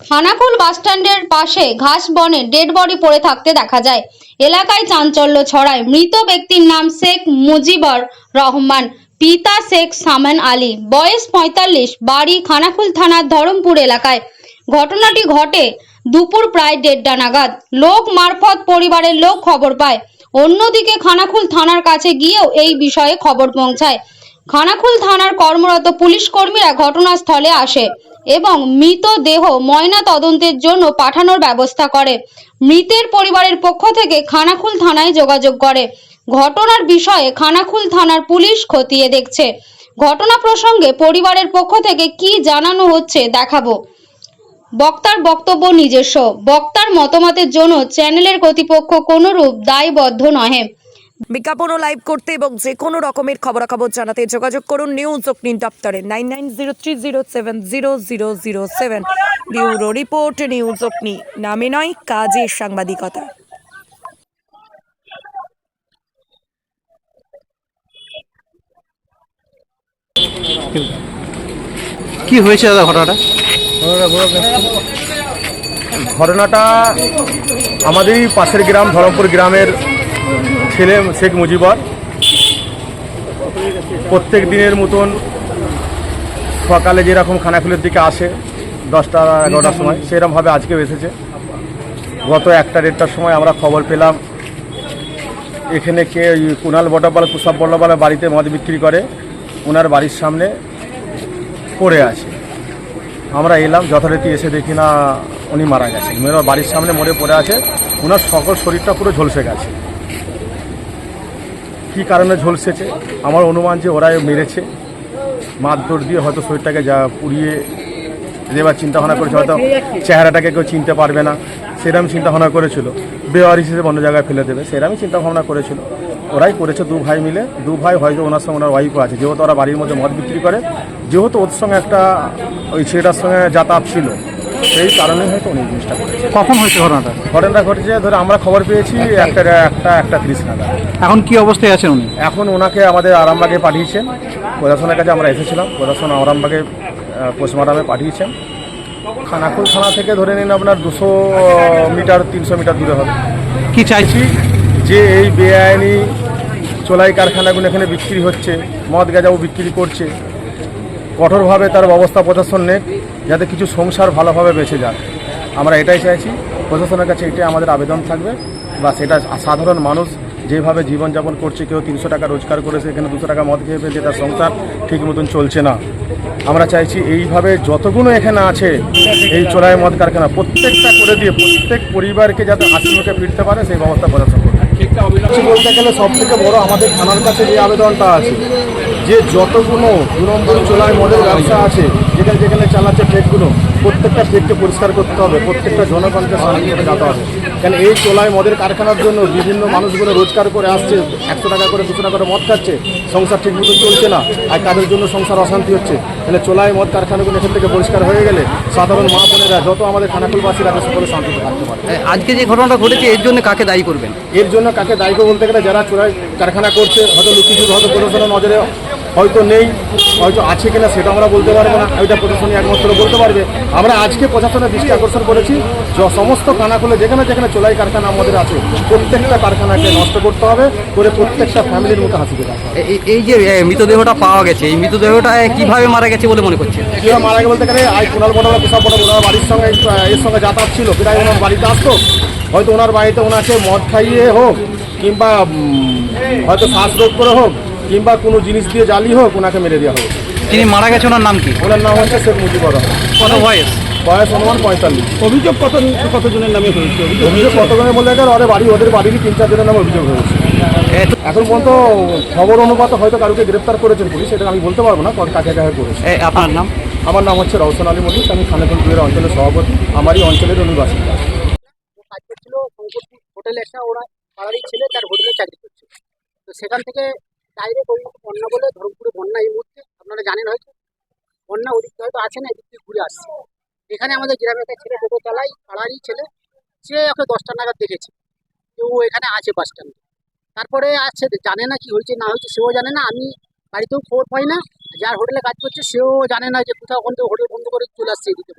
খানাকুল বাসস্ট্যান্ডের পাশে ঘাস বনে ডেড বডি পড়ে থাকতে দেখা যায়। এলাকায় চাঞ্চল্য ছড়ায়। মৃত ব্যক্তির নাম শেখ মুজিবর রহমান, পিতা শেখ সামান আলী। বয়স পঁয়তাল্লিশ, বাড়ি খানাকুল থানার ধরমপুর এলাকায়। ঘটনাটি ঘটে দুপুর প্রায় দেড়টা নাগাদ। লোক মারফত পরিবারের লোক খবর পায়। অন্যদিকে খানাকুল থানার কাছে গিয়েও এই বিষয়ে খবর পৌঁছায়। খানাকুল থানার কর্মরত পুলিশ কর্মীরা ঘটনাস্থলে আসে। এবং মৃতদেহ ময়না তদন্তের জন্য পাঠানোর ব্যবস্থা করে। মৃতের পরিবারের পক্ষ থেকে খানাকুল থানায় যোগাযোগ করে। ঘটনার বিষয়ে খানাকুল থানার পুলিশ খতিয়ে দেখছে। ঘটনা প্রসঙ্গে পরিবারের পক্ষ থেকে কি জানানো হচ্ছে দেখাবো। বক্তার বক্তব্য নিজস্ব। বক্তার মতামতের জন্য চ্যানেলের কর্তৃপক্ষ কোনরূপ দায়বদ্ধ নহে। বিজ্ঞাপন ও লাইভ করতে এবং যে কোনো রকমের খবরাখবর জানাতে যোগাযোগ করুন নিউজ অগ্নি দপ্তরে nine nine zero three zero seven zero zero zero seven bureau report news Agni নামে নয় কাজে সাংবাদিকতা। কি হয়েছে দাদা ঘটনাটা? ঘটনাটা আমাদেরই পাশের গ্রাম ধরমপুর গ্রামের ছেলে শেখ মুজিবর। প্রত্যেক দিনের মতন সকালে যেরকম খানাকুলের দিকে আসে, দশটা, এগারোটার সময়, সেরকমভাবে আজকেও এসেছে। গত একটা দেড়টার সময় আমরা খবর পেলাম, এখানে কে কুণাল বটবাল কুষাব বটবালের বাড়িতে মদ বিক্রি করে ওনার বাড়ির সামনে পড়ে আছে। আমরা এলাম, যথারীতি এসে দেখি না উনি মারা গেছেন। মেয়ের বাড়ির সামনে মরে পড়ে আছে ওনার সকল শরীরটা পুরো ঝলসে গেছে। কী কারণে ঝলসেছে? আমার অনুমান যে ওরাই মেরেছে। মারধর দিয়ে হয়তো শরীরটাকে যা পুড়িয়ে দেবার চিন্তা ভাবনা করেছে, হয়তো চেহারাটাকে কেউ চিনতে পারবে না। সেরকম চিন্তা ভাবনা করেছিল। বেওয়ার হিসেবে অন্য জায়গায় ফেলে দেবে। সেরকমই চিন্তা ভাবনা করেছিল। ওরাই করেছে, দু ভাই মিলে। দু ভাই হয়তো ওনার সঙ্গে ওনার ওয়াইফও আছে। যেহেতু ওরা বাড়ির মধ্যে মদ বিক্রি করে, যেহেতু ওর সঙ্গে একটা ওই ছেলেটার সঙ্গে যাতায়াত ছিল সেই কারণে হয়তো উনি জিনিসটা করেছে কখন হয়েছে ঘটনাটা? ঘটনাটা ঘটেছে ধরে আমরা খবর পেয়েছি একটা একটা একটা তিরিশ নাগাদ। এখন কি অবস্থায় আছেন উনি? এখন ওনাকে আমাদের আরামবাগে পাঠিয়েছেন। প্রশাসনের কাছে আমরা এসেছিলাম। প্রশাসন আরামবাগে পোস্টমর্টমে পাঠিয়েছেন। খানাকুল থানা থেকে ধরে নিন আপনার দুশো মিটার তিনশো মিটার দূরে হবে। কি চাইছি? যে এই বেআইনি চোলাই কারখানাগুলো এখানে বিক্রি হচ্ছে মদ গাঁজাও বিক্রি করছে। কঠোরভাবে তার ব্যবস্থা প্রশাসন নেক। যাতে কিছু সংসার ভালোভাবে বেঁচে যাক আমরা এটাই চাইছি, প্রশাসনের কাছে এটাই আমাদের আবেদন থাকবে। বা সেটা সাধারণ মানুষ যেভাবে জীবনযাপন করছে, কেউ তিনশো টাকা রোজগার করেছে, এখানে দুশো টাকা মদ খেয়ে ফেলছে, তার সংসার ঠিক মতন চলছে না। আমরা চাইছি এইভাবে যতগুলো এখানে আছে, এই চোলাই মদ কারখানা, প্রত্যেকটা করে দিয়ে প্রত্যেক পরিবারকে যাতে হাসি মুখে ফিরতে পারে, সেই ব্যবস্থা প্রশাসন বলতে গেলে সব থেকে বড় আমাদের থানার কাছে যে আবেদনটা আছে, যে যতগুলো দু নম্বর চোলাই মদের ব্যবসা আছে যেখানে যেখানে চালাচ্ছে ট্রেকগুলো প্রত্যেকটা ট্রেককে পরিষ্কার করতে হবে প্রত্যেকটা জনগণকে করে যেতে হবে। কেন এই চোলাই মদের কারখানার জন্য বিভিন্ন মানুষগুলো রোজগার করে আসছে একশো টাকা করে দুশো টাকা করে মদ খাচ্ছে সংসার ঠিক মতো চলছে না আর তাদের জন্য সংসার অশান্তি হচ্ছে। তাহলে চোলাই মদ কারখানাগুলো এখান থেকে পরিষ্কার হয়ে গেলে সাধারণ মা বোনেরা যত আমাদের খানাকুলবাসীরা আছে সকলে শান্তিতে থাকতে পারে আজকে যে ঘটনাটা ঘটেছে এর জন্য কাকে দায়ী করবেন? এর জন্য কাকে দায়িত্ব বলতে গেলে যারা চোরাই কারখানা করছে হয়তো লুকিচুর হয়তো প্রশাসনের নজরে হয়তো নেই হয়তো আছে কিনা সেটা আমরা বলতে পারব না। ওইটা প্রশাসনই একমাত্র বলতে পারবে। আমরা আজকে প্রশাসনের দৃষ্টি আকর্ষণ করেছি। যে সমস্ত কানাকুলে যেখানে যেখানে চোলাই কারখানা আমাদের আছে প্রত্যেকটা কারখানাকে নষ্ট করতে হবে করে প্রত্যেকটা ফ্যামিলির মতো হাসি দেওয়া এই যে মৃতদেহটা পাওয়া গেছে এই মৃতদেহটা কীভাবে মারা গেছে বলে মনে করছেন? কীভাবে মারা গেছে বলতে গেলে আই কুণাল বড় কিসব বড় ওনার বাড়ির সঙ্গে এর সঙ্গে যাতায়াত ছিল। প্রায় ওনার বাড়িতে আসতো। হয়তো ওনার বাড়িতে ওনাকে মদ খাইয়ে হোক কিংবা হয়তো শ্বাসরোধ করে হোক কিংবা কোনো জিনিস দিয়ে জ্বালিয়ে হোক ওনাকে মেরে দেওয়া হবে তিনি মারা গেছে ওনার নাম কি? ওনার নাম হচ্ছে শেখ মুজিবুর রহমান। কত বয়স? বয়স অনুমান পঁয়তাল্লিশ। অভিযোগ কত কতজনের নামে হয়েছে? অভিযোগ কতজনের বলে গেলে ওদের বাড়ি ওদের বাড়িরই তিন চার চারজনের নামে অভিযোগ হয়েছে। এখন পর্যন্ত খবর অনুপাতে হয়তো কারোকে গ্রেপ্তার করেছেন পুলিশ এটা আমি বলতে পারব না কাকে কাকে করেছে। আপনার নাম? আমার নাম হচ্ছে রওশন আলী মল্লিক আমি খানেকুল দুয়ের অঞ্চলের সভাপতি আমারই অঞ্চলের অনিবাসী। কাজ করছিল হোটেলে একটা ওরা পাড়ারই ছেলে তার হোটেলে চাকরি করছে। তো সেখান থেকে ডাইরেক্ট ওই বন্যা বলে ধরমপুরে বন্যা এই মুহূর্তে, আপনারা জানেন হয়তো, বন্যা ওদিকে হয়তো আছে না, এদিক থেকে ঘুরে আসছে। এখানে আমাদের গ্রামে একটা ছেলে টোটো চালাই পাড়ারই ছেলে, সে ওকে দশটা নাগাদ দেখেছে। যে ও এখানে আছে বাস স্ট্যান্ডে তারপরে আছে জানে না কি হয়েছে, না হয়েছে, সেও জানে না, আমি বাড়িতেও খবর পাই না। যার হোটেলে কাজ করছে, সেও জানে না যে কোথাও ওখান থেকে হোটেল বন্ধ করে চলে আসছে এদিকে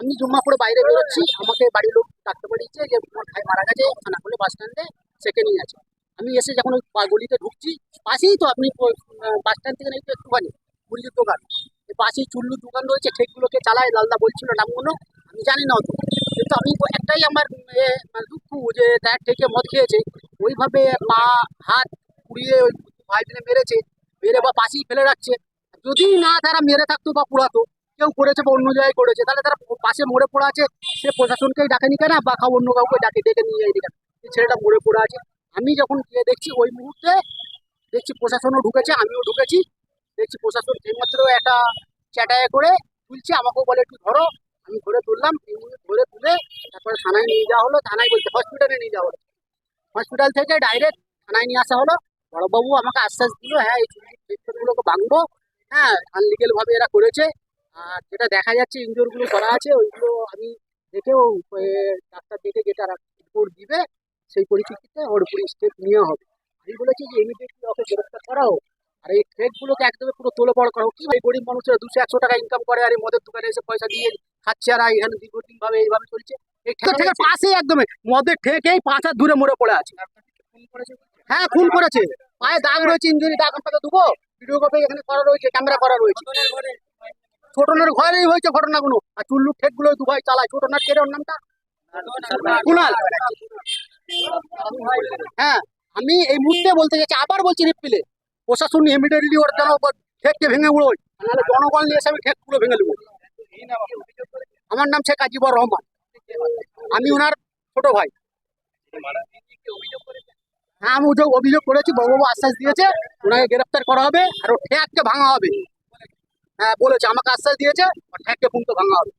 আমি জুম্মা করে বাইরে বেরোচ্ছি, আমাকে বাড়ির লোক ডাকতে পাঠিয়েছে যে, তোমার ভাই মারা গেছে থানা খুলে বাস স্ট্যান্ডে সেকে নিয়ে আছে। আমি এসে যখন ওই গলিতে ঢুকছি, পাশেই তো আপনি বাস স্ট্যান্ড থেকে নাকি একটুখানি মুরগির দোকান। পাশেই চুল্লুর দোকান রয়েছে ঠেকগুলোকে চালায়, লালদা বলছিল নামগুলো আমি জানি না অত। কিন্তু আমি একটাই আমার মানে দুঃখ যে তার থেকে মদ খেয়েছে, ওইভাবে পা হাত পুড়িয়ে ওই ভাই মেরেছে, মেরে বা পাশেই ফেলে রাখছে। যদি না তারা মেরে থাকতো বা পুরাতো কেউ করেছে বা অন্য জায়গায় করেছে, তাহলে তারা পাশে মরে পড়ে আছে, সে প্রশাসনকেই ডাকেনি কেন? বা খাও অন্য কাউকে ডাকে, ডেকে নিয়ে যায় ছেলেটা মরে পড়ে আছে। আমি যখন গিয়ে দেখছি ওই মুহূর্তে দেখছি প্রশাসনও ঢুকেছে, আমিও ঢুকেছি। দেখছি প্রশাসন এইমাত্র একটা চ্যাটায় করে তুলছে, আমাকেও বলে একটু ধরো, আমি ধরে তুললাম ধরে তুলে তারপরে থানায় নিয়ে যাওয়া হলো, থানায় বলছে হসপিটালে নিয়ে যাওয়া হলো। হসপিটাল থেকে ডাইরেক্ট থানায় নিয়ে আসা হলো। বড়বাবু আমাকে আশ্বাস দিল হ্যাঁ এই গুলোকে ভাঙবো। হ্যাঁ আনলিগেল ভাবে এরা করেছে। আর যেটা দেখা যাচ্ছে ইনজোরগুলো করা আছে, ওইগুলো আমি দেখেও ডাক্তার দেখে যেটা রিপোর্ট দিবে সেই পরিপ্রেক্ষিতে ওর উপরে স্টেপ নেওয়া হবে আমি বলেছি যে ইমিডিয়েটলি ওকে গ্রেফতার করা হোক আর এই ট্রেকগুলোকে একদমই পুরো তোলে বড় করা হোক কি ভাই গরিব মানুষরা দুশো একশো টাকা ইনকাম করে আর এই মদের দোকানে এসে পয়সা দিয়ে খাচ্ছে আর এখানে দীর্ঘদিন ভাবে এইভাবে চলছে এই থেকে পাশে একদমই মদের ঠেকেই পাঁচ হাত দূরে মরে পড়ে আছে হ্যাঁ খুন করেছে পায়ে দাগ রয়েছে ইঞ্জুরি দাগ আপনাকে দেবো ভিডিও কপি এখানে করা রয়েছে ক্যামেরা করা রয়েছে ছোটনের ঘরেই হয়েছে ঘটনাগুলো আর চুল্লু ঠেকগুলো দুভাই চালায় ছোটনার কে রে ওর নামটা কুনাল হ্যাঁ আমি এই মুহূর্তে বলতে চাইছি, আবার বলছি রিপিলে প্রশাসন ইমিডিয়েটলি ওর যেন ঠেককে ভেঙে উড়োয় নাহলে জনগণ নিয়ে এসে আমি ঠেক পুরো ভেঙে দেবো আমার নাম শেখ আজিবর রহমান। আমি ওনার ছোট ভাই। হ্যাঁ আমি অভিযোগ অভিযোগ করেছি বড়বাবু আশ্বাস দিয়েছে, ওনাকে গ্রেফতার করা হবে, আর ঠ্যাককে ভাঙা হবে। হ্যাঁ বলেছে, আমাকে আশ্বাস দিয়েছে, ওর ঠ্যাককে পুনতে ভাঙা হবে।